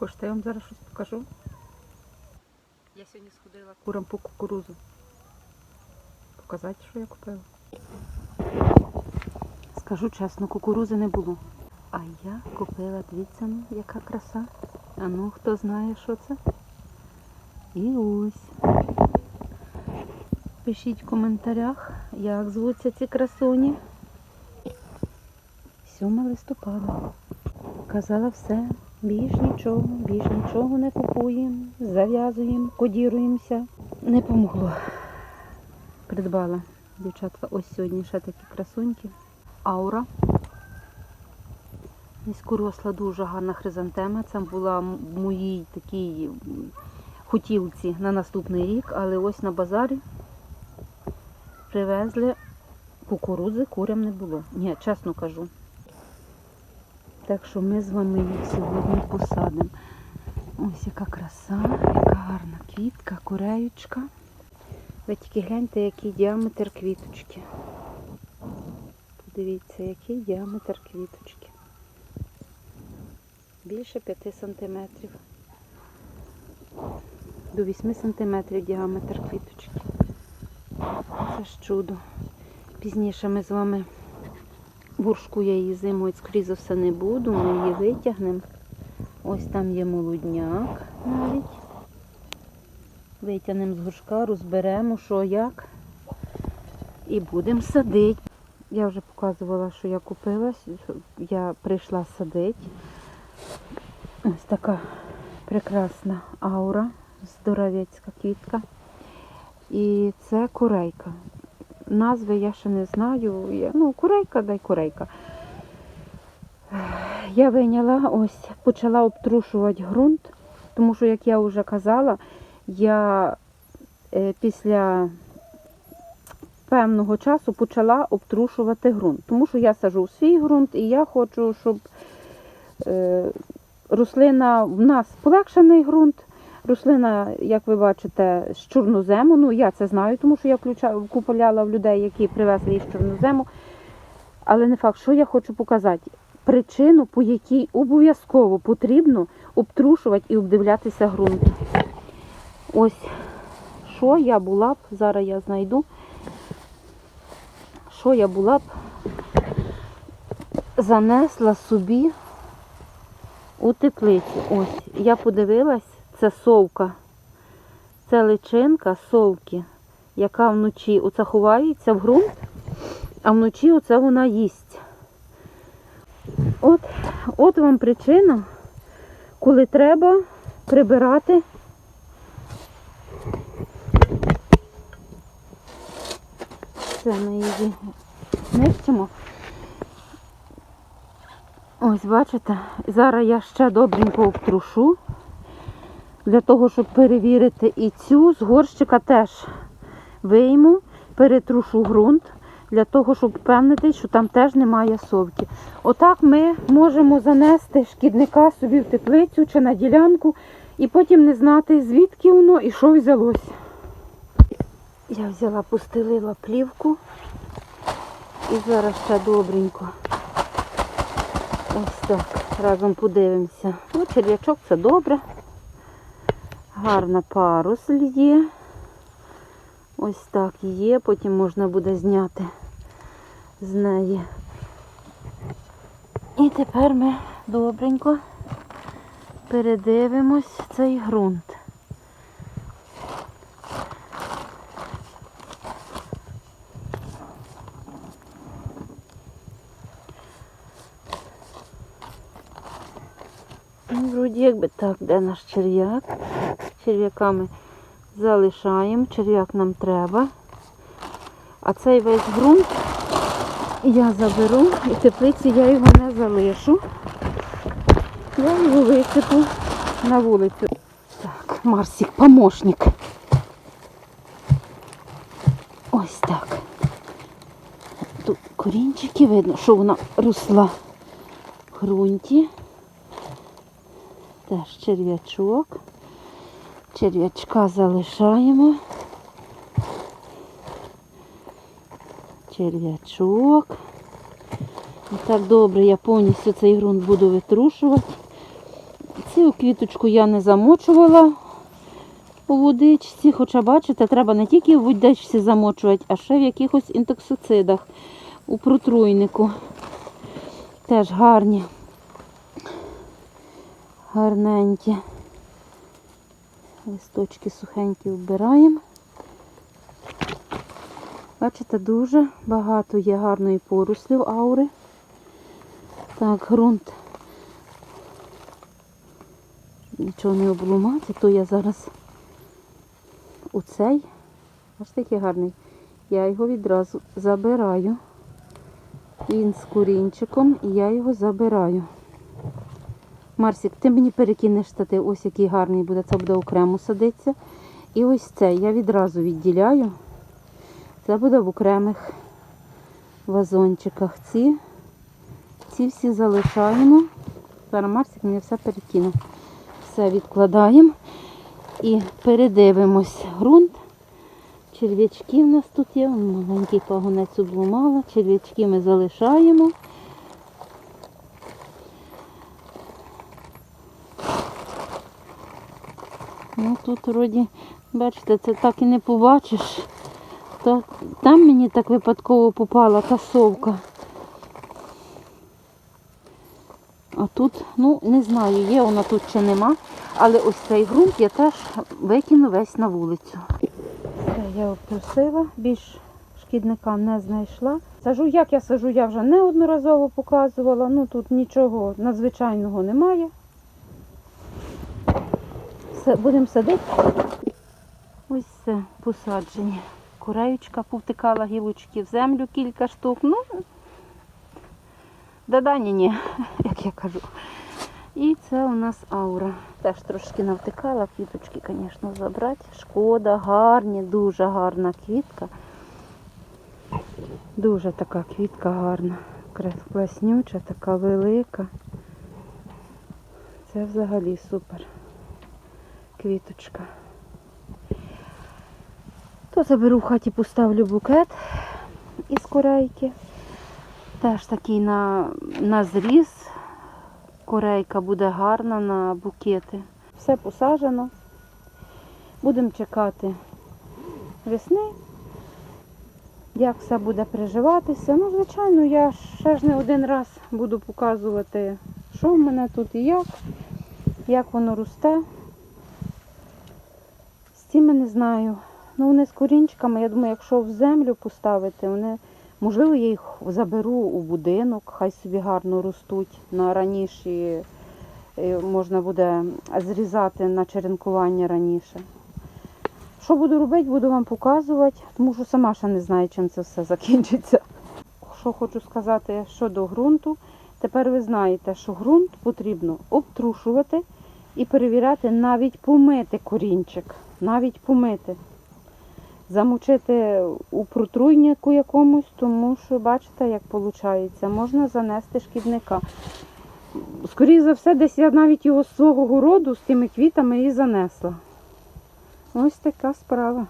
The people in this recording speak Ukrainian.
Хочете, я вам зараз щось покажу? Я сьогодні сходила курам по кукурузу. Показати, що я купила. Скажу чесно, кукурузи не було. А я купила, дивіться, ну, яка краса. А ну, хто знає, що це? І ось. Пишіть в коментарях, як звуться ці красуні. 7 листопада. Казала все. Більш нічого, більш нічого не купуємо, зав'язуємо, кодіруємося. Не помогло. Придбала дівчатка ось сьогодні ще такі красуньки. Аура. Низькоросла, дуже гарна хризантема. Це була в моїй такій хотілці на наступний рік, але ось на базарі привезли кукурудзи, курям не було. Ні, чесно кажу. Так що ми з вами їх сьогодні посадимо. Ось яка краса, яка гарна квітка, куреючка. Ви тільки гляньте, який діаметр квіточки. Подивіться, який діаметр квіточки. Більше 5 сантиметрів. До 8 сантиметрів діаметр квіточки. Це ж чудо. Пізніше ми з вами Буршку я її зимою, скоріше за все, не буду, ми її витягнемо. Ось там є молодняк навіть. Витягнемо з горшка, розберемо, що як. І будемо садити. Я вже показувала, що я купила. Я прийшла садити. Ось така прекрасна аура, здоровецька квітка. І це курейка. Назви я ще не знаю. Я- Ну, курейка, дай курейка. Я вийняла, ось, почала обтрушувати ґрунт, тому що, як я вже казала, я е, після певного часу почала обтрушувати ґрунт. Тому що я сажу свій ґрунт і я хочу, щоб е, рослина в нас полегшений ґрунт. Рослина, як ви бачите, з чорнозему. Ну, я це знаю, тому що я включала, купувала в людей, які привезли із чорнозему. Але не факт, що я хочу показати. Причину, по якій обов'язково потрібно обтрушувати і обдивлятися ґрунт. Ось, що я була б, зараз я знайду, що я була б занесла собі у теплицю. Ось, я подивилась, це совка. Це личинка совки, яка вночі оце ховається в ґрунт, а вночі оце вона їсть. От, от вам причина, коли треба прибирати. Це ми її нищимо. Ось, бачите, зараз я ще добренько обтрушу, для того, щоб перевірити і цю з горщика теж вийму, перетрушу ґрунт, для того, щоб впевнитись, що там теж немає совки. Отак ми можемо занести шкідника собі в теплицю чи на ділянку і потім не знати, звідки воно і що взялося. Я взяла, постелила плівку і зараз ще добренько. Ось так, разом подивимося. Ну, черв'ячок це добре. Гарна парусль є. Ось так є, потім можна буде зняти з неї. І тепер ми добренько передивимось цей ґрунт. Ну, вроді якби так, де наш черв'як. Черв'яками залишаємо, черв'як нам треба. А цей весь ґрунт я заберу і теплиці я його не залишу. Я його висипу на вулицю. Так, Марсик, помощник. Ось так. Тут корінчики видно, що вона росла в ґрунті. Теж черв'ячок. Черв'ячка залишаємо. Черв'ячок. І так добре, я повністю цей ґрунт буду витрушувати. Цю квіточку я не замочувала у водичці, хоча бачите, треба не тільки в водичці замочувати, а ще в якихось інтоксицидах у протруйнику. Теж гарні. Гарненькі. Листочки сухенькі вбираємо. Бачите, дуже багато є гарної порослів аури. Так, ґрунт. Нічого не обломати, то я зараз у цей. Аж такий гарний. Я його відразу забираю. Він з корінчиком, і я його забираю. Марсик, ти мені перекинеш штати, ось який гарний буде, це буде окремо садитися. І ось цей я відразу відділяю. Це буде в окремих вазончиках. Ці, ці всі залишаємо. Зараз Марсик мені все перекине. Все відкладаємо і передивимось ґрунт. Черв'ячки в нас тут є, маленький пагонець обломала. Черв'ячки ми залишаємо. Ну тут вроді, бачите, це так і не побачиш. То, там мені так випадково попала касовка. А тут, ну, не знаю, є вона тут чи нема. Але ось цей ґрунт я теж викину весь на вулицю. Все, я обтрусила, більш шкідника не знайшла. Сажу, як я сажу, я вже неодноразово показувала. Ну тут нічого надзвичайного немає. Будемо садити. Ось це посаджені. Куреючка повтикала гілочки в землю кілька штук. Ну, да ні, ні, як я кажу. І це у нас аура. Теж трошки навтикала, квіточки, звісно, забрати. Шкода, гарні, дуже гарна квітка. Дуже така квітка гарна. Класнюча, така велика. Це взагалі супер. Квіточка. То заберу в хаті, поставлю букет із корейки. Теж такий на, на зріз. Корейка буде гарна на букети. Все посаджено. Будемо чекати весни, як все буде приживатися. Ну, звичайно, я ще ж не один раз буду показувати, що в мене тут і як, як воно росте. Цими не знаю. Ну, вони з корінчиками, я думаю, якщо в землю поставити, вони, можливо, я їх заберу у будинок, хай собі гарно ростуть. На раніші е, можна буде зрізати на черенкування раніше. Що буду робити, буду вам показувати, тому що сама ще не знаю, чим це все закінчиться. Що хочу сказати щодо ґрунту. Тепер ви знаєте, що ґрунт потрібно обтрушувати і перевіряти, навіть помити корінчик. Навіть помити. Замочити у протруйнику якомусь, тому що бачите, як виходить, можна занести шкідника. Скоріше за все, десь я навіть його з свого городу з тими квітами і занесла. Ось така справа.